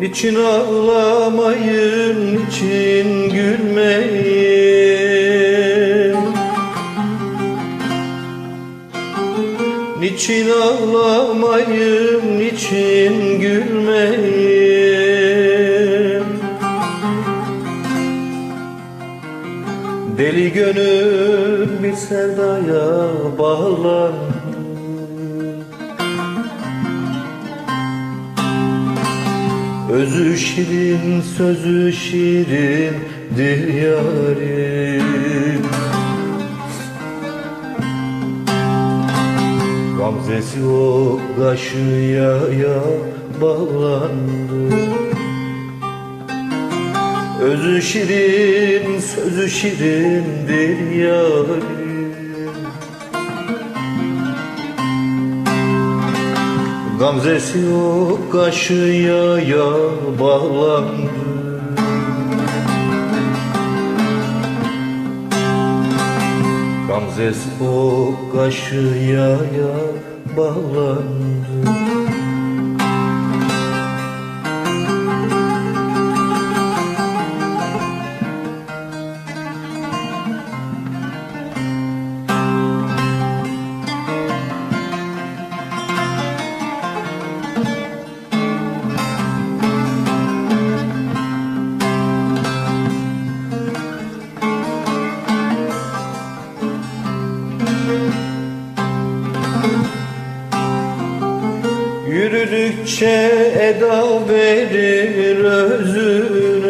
Niçin ağlamayın, niçin gülmeyin? Niçin ağlamayın, niçin gülmeyin? Deli gönül bir sevdaya bağlandı Özü şirin, sözü şirindir yarim. Gamzesi o kaşıya ya bağlandı. Özü şirin, sözü şirindir yarim Gamzesi o kaşıya ya bağlandı Gamzesi o kaşıya ya bağlandı Yürüdükçe eda verir özüne.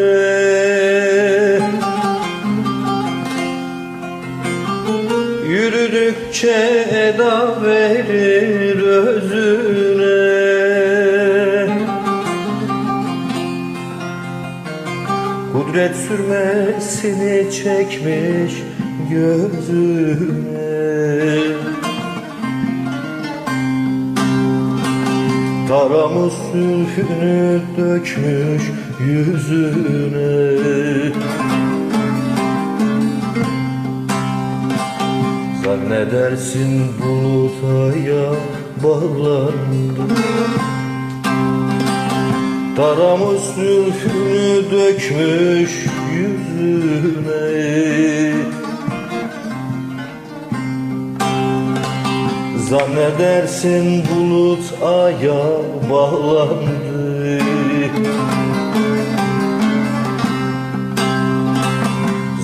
Yürüdükçe eda verir özüne. Kudret sürmesini çekmiş gözüne Taramış sülfünü dökmüş yüzüne. Zannedersin bulutaya bağlandı. Taramış sülfünü dökmüş yüzüne Zannedersin bulut aya bağlandı.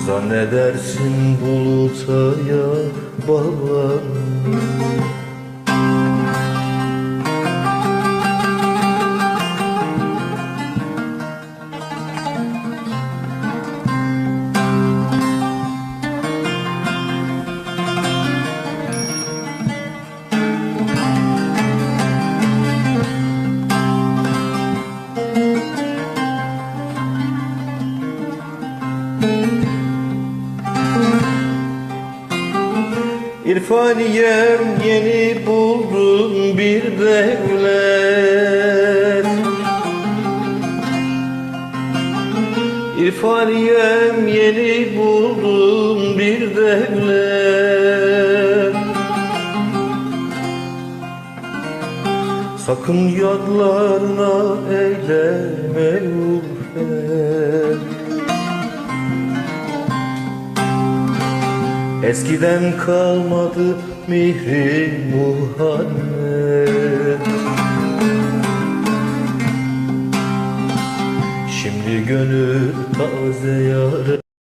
Zannedersin bulut aya bağlandı İrfaniyem yeni buldum bir devlet. İrfaniyem yeni buldum bir devlet. Sakın yadlarına eyleme ülfet Eskiden kalmadı mihri muhannet Şimdi gönül taze yarı